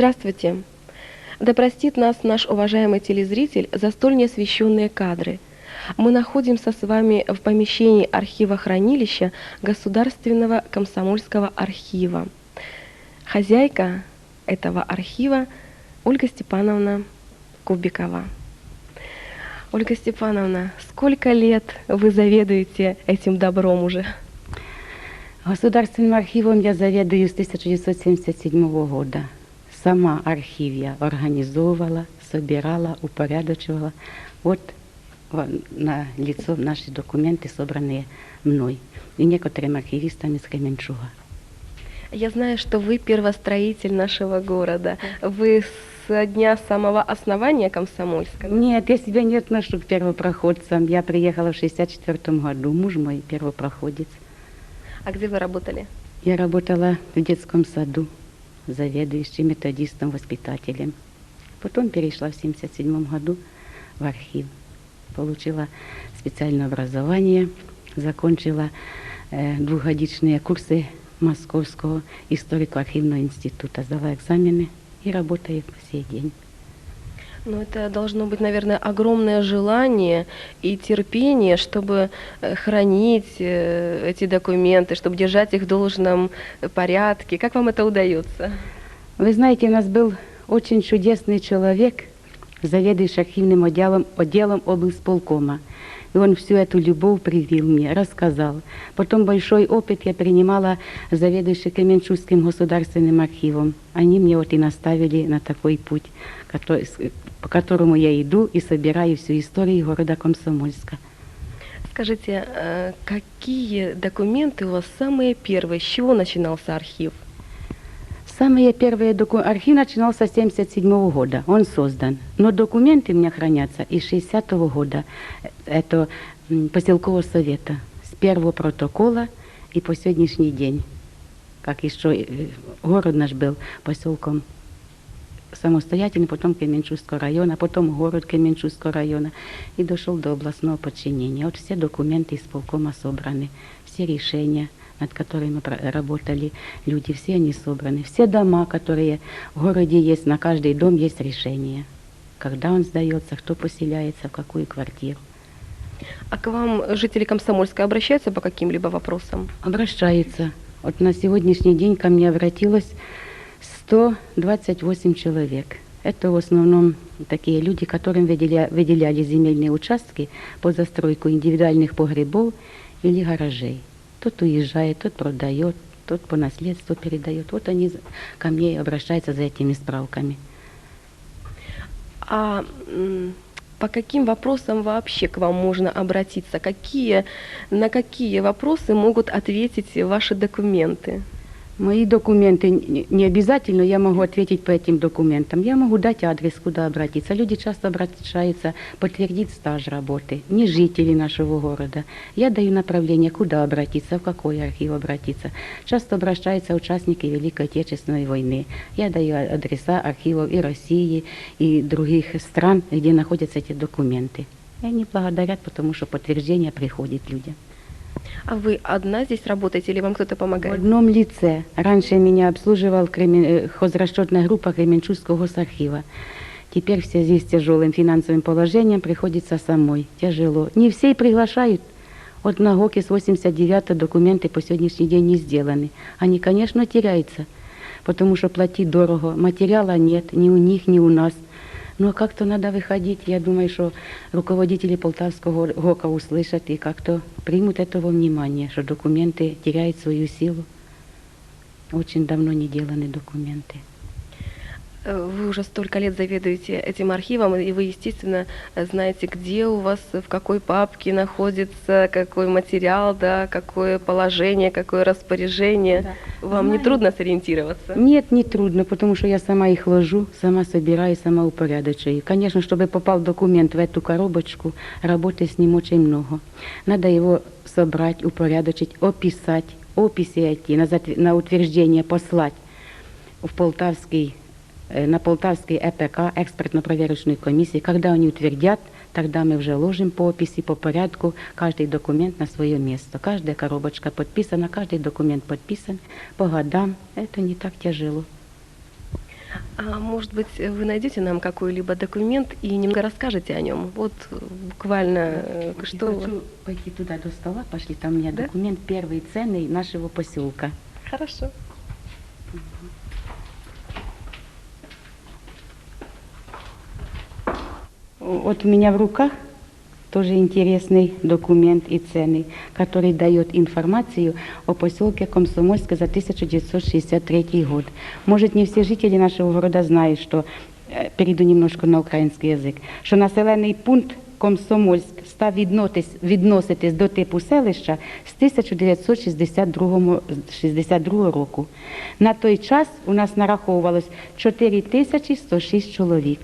Здравствуйте. Да простит нас наш уважаемый телезритель за столь неосвещенные кадры. Мы находимся с вами в помещении архива хранилища Государственного комсомольского архива. Хозяйка этого архива Ольга Степановна Кубикова. Ольга Степановна, сколько лет вы заведуете этим добром уже? Государственным архивом я заведую с 1977 года. Сама архив я организовывала, собирала, упорядочивала. Вот во- на лицо наши документы, собранные мной и некоторыми архивистами из Кременчуга. Я знаю, что вы первостроитель нашего города. Вы с дня самого основания Комсомольска. Нет, я себя не отношу к первопроходцам. Я приехала в 1964 году. Муж мой первопроходец. А где вы работали? Я работала в детском саду заведующим, методистом, воспитателем. Потом перешла в 1977 году в архив. Получила специальное образование, закончила э, двухгодичные курсы Московского историко-архивного института, сдала экзамены и работаю по сей день. Ну, это должно быть, наверное, огромное желание и терпение, чтобы э, хранить э, эти документы, чтобы держать их в должном э, порядке. Как вам это удается? Вы знаете, у нас был очень чудесный человек, заведующий архивным отделом, отделом облсполкома. И он всю эту любовь привил мне, рассказал. Потом большой опыт я принимала заведующий Кременчугским государственным архивом. Они мне вот и наставили на такой путь, который- по которому я иду и собираю всю историю города Комсомольска. Скажите, э, какие документы у вас самые первые? С чего начинался архив? Самые первые документы... Архив начинался с 1977 года, он создан. Но документы у меня хранятся из 60 года. Это поселкового совета. С первого протокола и по сегодняшний день. Как еще э, город наш был поселком самостоятельный, потом Кременчугского района, потом город Кременчугского района и дошел до областного подчинения. Вот все документы из полкома собраны, все решения, над которыми работали люди, все они собраны. Все дома, которые в городе есть, на каждый дом есть решение. Когда он сдается, кто поселяется, в какую квартиру. А к вам жители Комсомольска обращаются по каким-либо вопросам? Обращается. Вот на сегодняшний день ко мне обратилось 128 человек. Это в основном такие люди, которым выделя- выделяли земельные участки под застройку индивидуальных погребов или гаражей. Тот уезжает, тот продает, тот по наследству передает. Вот они ко мне и обращаются за этими справками. А по каким вопросам вообще к вам можно обратиться? Какие, на какие вопросы могут ответить ваши документы? Мои документы не- не обязательно я могу ответить по этим документам. Я могу дать адрес, куда обратиться. Люди часто обращаются подтвердить стаж работы, не жители нашего города. Я даю направление, куда обратиться, в какой архив обратиться. Часто обращаются участники Великой Отечественной войны. Я даю адреса архивов и России, и других стран, где находятся эти документы. И они благодарят, потому что подтверждение приходит людям. А вы одна здесь работаете или вам кто-то В помогает? одном лице. Раньше меня обслуживал Кремен... э, хозрасчетная группа Кременчугского госархива. Теперь в связи с тяжелым финансовым положением приходится самой. Тяжело. Не все и приглашают. Вот на ГОКе с 89 документы по сегодняшний день не сделаны. Они, конечно, теряются, потому что платить дорого. Материала нет ни у них, ни у нас. Но как-то надо выходить. Я думаю, что руководители Полтавского ГОКа услышат и как-то примут этого внимания, что документы теряют свою силу. Очень давно не деланы документы. Э, Вы уже столько лет заведуете этим архивом, и вы, естественно, знаете, где у вас, в какой папке находится какой материал, да, какое положение, какое распоряжение. Вам не Знаю. трудно сориентироваться? Нет, не трудно, потому что я сама их ложу, сама собираю, сама упорядочаю. Конечно, чтобы попал документ в эту коробочку, работы с ним очень много. Надо его собрать, упорядочить, описать, описи эти на, затв- на утверждение послать в Полтавский, на Полтавский ЭПК, экспертно-проверочную комиссию. Когда они утвердят, тогда мы уже ложим по описи, по порядку, каждый документ на свое место. Каждая коробочка подписана, каждый документ подписан по годам. Это не так тяжело. А может быть, вы найдете нам какой-либо документ и немного расскажете о нем? Вот э, буквально, э, Я что... вы- хочу пойти туда до стола, пошли, там у меня Да? документ первый ценный нашего поселка. Хорошо. Вот у меня в руках тоже интересный документ и ценный, который дает информацию о поселке Комсомольска за 1963 год. Может, не все жители нашего города знают, что, э, перейду немножко на український язик, що населений пункт Комсомольськ став відноситись, відноситись до типу селища з 1962 62 року. На той час у нас нараховувалось 4106 чоловік.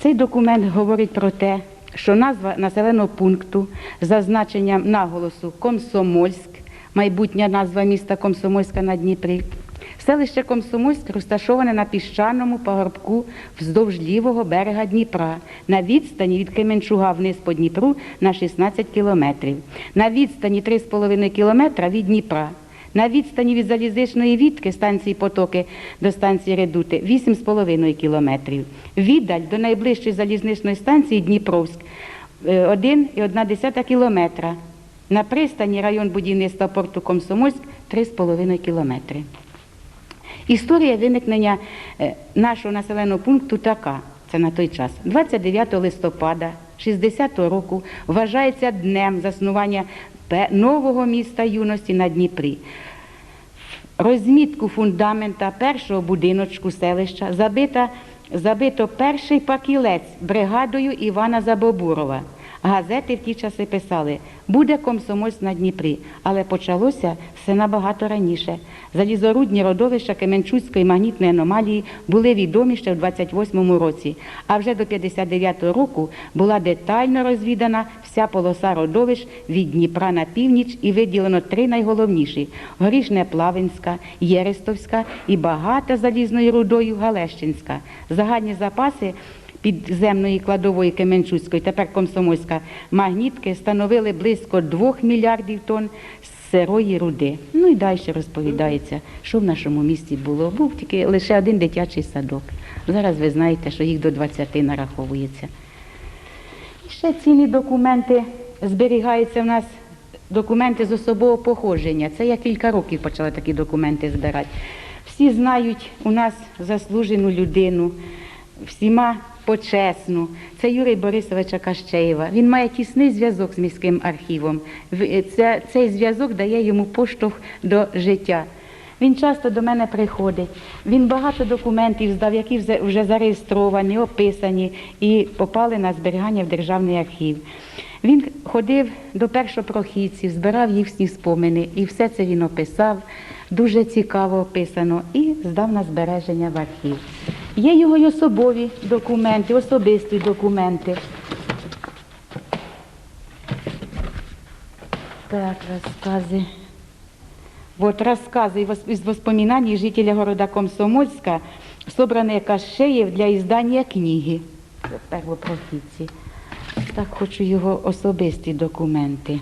Цей документ говорить про те, що назва населеного пункту за значенням наголосу Комсомольськ, майбутня назва міста Комсомольська на Дніпрі. Селище Комсомольськ розташоване на піщаному пагорбку вздовж лівого берега Дніпра, на відстані від Кременчуга вниз по Дніпру на 16 кілометрів, на відстані 3,5 кілометра від Дніпра. На відстані від залізничної відки станції Потоки до станції Редути 8,5 кілометрів. Віддаль до найближчої залізничної станції Дніпровськ е, 1,1 кілометра. На пристані район будівництва порту Комсомольськ 3,5 кілометри. Історія виникнення е, нашого населеного пункту така. Це на той час. 29 листопада 60-го року вважається днем заснування нового міста юності на Дніпрі. Розмітку фундамента першого будиночку селища забита, забито перший пакілець бригадою Івана Забобурова. Газети в ті часи писали, буде комсомольсь на Дніпрі, але почалося все набагато раніше. Залізорудні родовища Кременчуцької магнітної аномалії були відомі ще в 28-му році, а вже до 59-го року була детально розвідана вся полоса родовищ від Дніпра на північ і виділено три найголовніші – Горішне-Плавинська, Єрестовська і багата залізною рудою Галещинська. Загальні запаси підземної кладової Кременчуцької, тепер Комсомольська, магнітки становили близько 2 мільярдів тонн сирої руди. Ну і далі розповідається, що в нашому місті було. Був тільки лише один дитячий садок. Зараз ви знаєте, що їх до 20 нараховується. І ще цінні документи зберігаються в нас. Документи з особового походження. Це я кілька років почала такі документи збирати. Всі знають у нас заслужену людину, всіма почесну. Це Юрій Борисовича Кащеєва. Він має тісний зв'язок з міським архівом. Це, цей зв'язок дає йому поштовх до життя. Він часто до мене приходить. Він багато документів здав, які вже- зареєстровані, описані і попали на зберігання в державний архів. Він ходив до першопрохідців, збирав їхні спомини, і все це він описав. Дуже цікаво описано і здав на збереження в архів. Є його й особові документи, особисті документи. Так, рассказы. Вот рассказы из вос- из воспоминаний жителя города Комсомольска, собранные Кашеєв для издания книги. Це первопрохідці. Так хочу його особисті документи.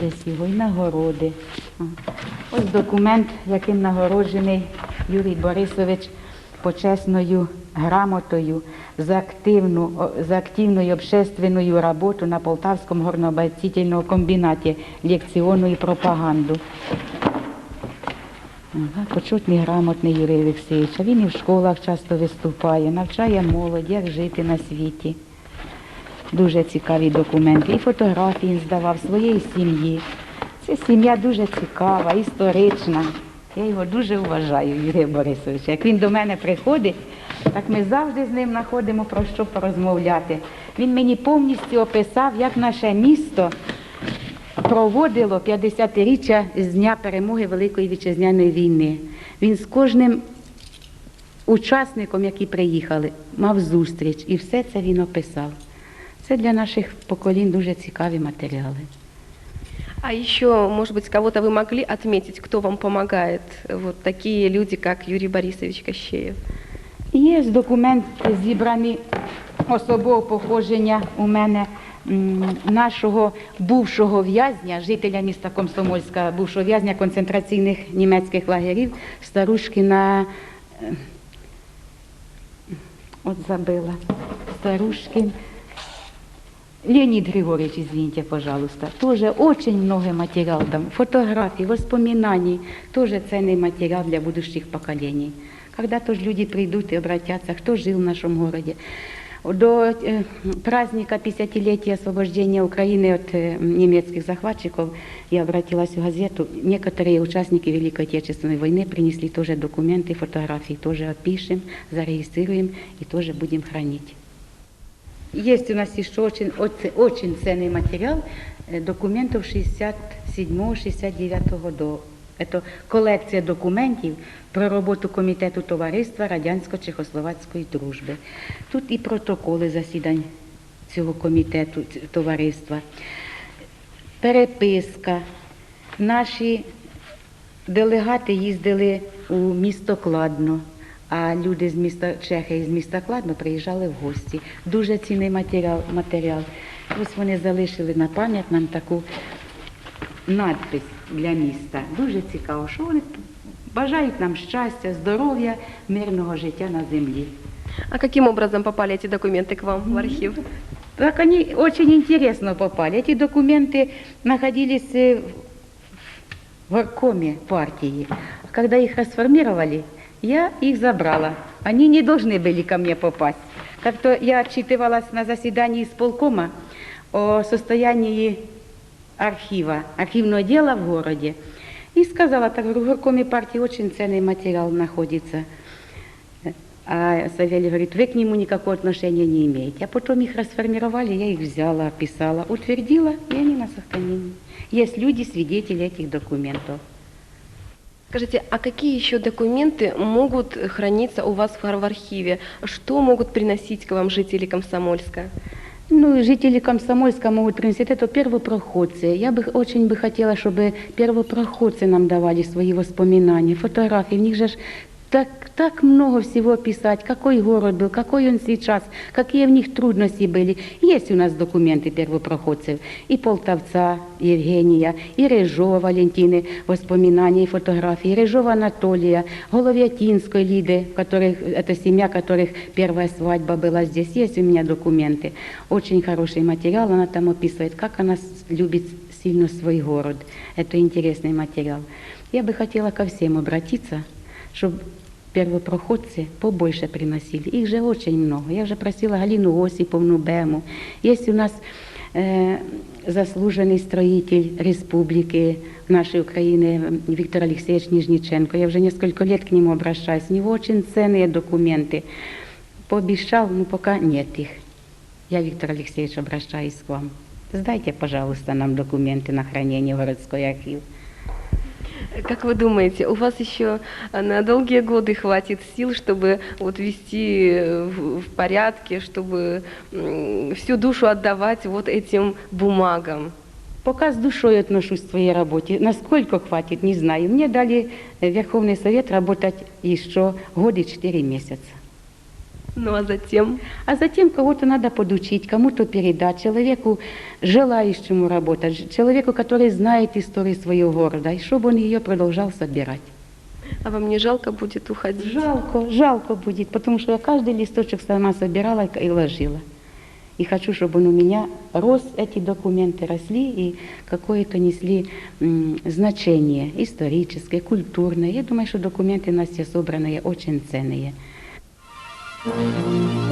Десь його і нагороди. А. Ось документ, яким нагороджений Юрій Борисович почесною грамотою за активну, за активную общественную работу на Полтавском горнообогатительном комбинате, лекционную и пропаганду. Почутний грамотний Юрій Олексійович. А Він і в школах часто виступає, навчає молодь, як жити на світі. Дуже цікаві документи. І фотографії здавав своєї сім'ї. Це сім'я дуже цікава, історична. Я його дуже вважаю, Юрія Борисовича. Як він до мене приходить, так ми завжди з ним знаходимо про що порозмовляти. Він мені повністю описав, як наше місто проводило 50-річчя з дня перемоги Великої вітчизняної війни. Він з кожним учасником, які приїхали, мав зустріч, і все це він описав. Це для наших поколінь дуже цікаві матеріали. А еще, может быть, кого-то вы могли отметить, кто вам помогает? Вот такие люди, как Юрий Борисович Кощеев. Є документ зібраний особового походження у мене нашого бувшого в'язня, жителя міста Комсомольська, бувшого в'язня концентраційних німецьких лагерів, Старушкіна, е, от забила, Старушкин, Леонид Григорьевич, извините, пожалуйста, тоже очень много материал там, фотографий, воспоминаний, тоже ценный материал для будущих поколений. Когда тоже люди придут и обратятся, кто жил в нашем городе. До э, праздника 50-летия освобождения Украины от э, немецких захватчиков я обратилась в газету. Некоторые участники Великой Отечественной войны принесли тоже документы, фотографии. Тоже опишем, зарегистрируем и тоже будем хранить. Есть у нас еще очень, очень, очень ценный материал э, документов 67-69 году. Это колекція документів про роботу комітету товариства Радянсько-Чехословацької дружби. Тут і протоколи засідань цього комітету ц- товариства, переписка. Наші делегати їздили у місто Кладно, а люди з міста Чехії, з міста Кладно приїжджали в гості. Дуже цінний матеріал. матеріал. Ось вони залишили на пам'ять нам таку надпись для міста. Дуже цікаво, що вони бажають нам щастя, здоров'я, мирного життя на землі. А каким образом попали эти документы к вам в архив? Так они очень интересно попали. Эти документы находились э, в горкоме партии. Когда их расформировали, я их забрала. Они не должны были ко мне попасть. Как-то я отчитывалась на заседании исполкома о состоянии архива, архивного дела в городе. И сказала, так в горкоме партии очень ценный материал находится. А Савелий говорит, вы к нему никакого отношения не имеете. А потом их расформировали, я их взяла, описала, утвердила, и они на сохранении. Есть люди, свидетели этих документов. Скажите, а какие еще документы могут храниться у вас в ар- в архиве? Что могут приносить к вам жители Комсомольска? Ну, и жители Комсомольска могут принести это первопроходцы. Я бы очень бы хотела, чтобы первопроходцы нам давали свои воспоминания, фотографии. В них же ж так, так много всего писать, какой город был, какой он сейчас, какие в них трудности были. Есть у нас документы первопроходцев. И Полтавца Евгения, и Рыжова Валентины, воспоминания и фотографии, и Рыжова Анатолия, Головятинской Лиды, которых, это семья, которых первая свадьба была здесь. Есть у меня документы. Очень хороший материал, она там описывает, как она любит сильно свой город. Это интересный материал. Я бы хотела ко всем обратиться, чтобы первопроходцы побольше приносили. Их же очень много. Я уже просила Галину Осиповну Бему. Есть у нас э, заслуженный строитель республики нашей Украины Виктор Алексеевич Нижниченко. Я уже несколько лет к нему обращаюсь. У него очень ценные документы. Пообещал, но пока нет их. Я, Виктор Алексеевич, обращаюсь к вам. Сдайте, пожалуйста, нам документы на хранение в городской архив. Как вы думаете, у вас еще э, на долгие годы хватит сил, чтобы вот вести э, в, в порядке, чтобы м, всю душу отдавать вот этим бумагам? Пока с душой отношусь к своей работе. Насколько хватит, не знаю. Мне дали э, Верховный Совет работать еще год и четыре месяца. Ну а затем? А затем кого-то надо подучить, кому-то передать, человеку, желающему работать, человеку, который знает историю своего города, и чтобы он ее продолжал собирать. А вам не жалко будет уходить? Жалко, жалко будет, потому что я каждый листочек сама собирала и ложила. И хочу, чтобы он у меня рос, эти документы росли и какое-то несли значение историческое, культурное. Я думаю, что документы у нас все собранные очень ценные. Thank you.